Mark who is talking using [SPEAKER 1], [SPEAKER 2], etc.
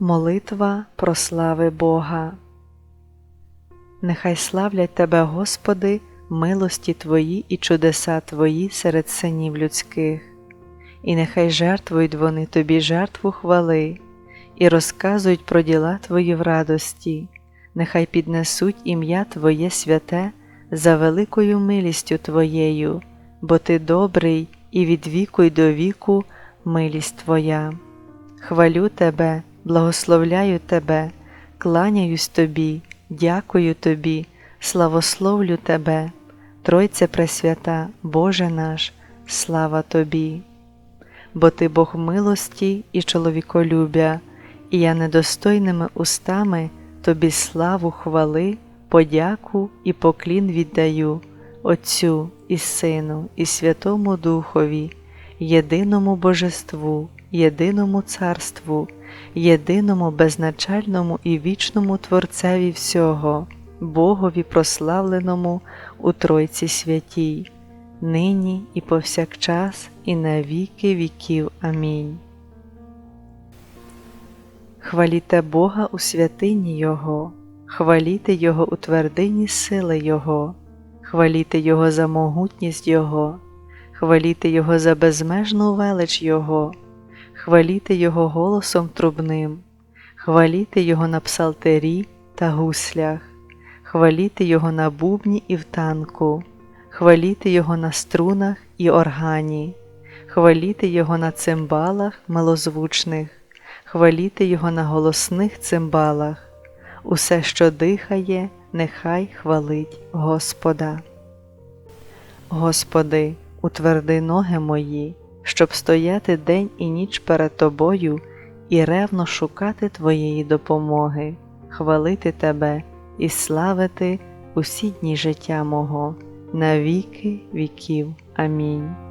[SPEAKER 1] Молитва про слави Бога. Нехай славлять Тебе, Господи, милості Твої і чудеса Твої серед синів людських, і нехай жертвують вони Тобі жертву хвали, і розказують про діла Твої в радості, нехай піднесуть ім'я Твоє святе за великою милістю Твоєю, бо Ти добрий і від віку й до віку милість Твоя. Хвалю Тебе, благословляю Тебе, кланяюсь Тобі, дякую Тобі, славословлю Тебе, Тройце Пресвята, Боже наш, слава Тобі. Бо Ти Бог милості і чоловіколюбя, і я недостойними устами Тобі славу хвали, подяку і поклін віддаю Отцю і Сину, і Святому Духові, єдиному Божеству, єдиному Царству, єдиному безначальному і вічному Творцеві всього, Богові прославленому у Тройці святій, нині і повсякчас, і на віки віків. Амінь. Хваліте Бога у святині Його, хваліте Його у твердині сили Його, хваліте Його за могутність Його, хваліте Його за безмежну велич Його, хваліте Його голосом трубним, хваліте Його на псалтері та гуслях, хваліте Його на бубні і в танку, хваліте Його на струнах і органі, хваліте Його на цимбалах милозвучних, хваліте Його на голосних цимбалах, усе, що дихає, нехай хвалить Господа. Господи, утверди ноги мої, щоб стояти день і ніч перед Тобою і ревно шукати Твоєї допомоги, хвалити Тебе і славити усі дні життя мого, на віки віків. Амінь.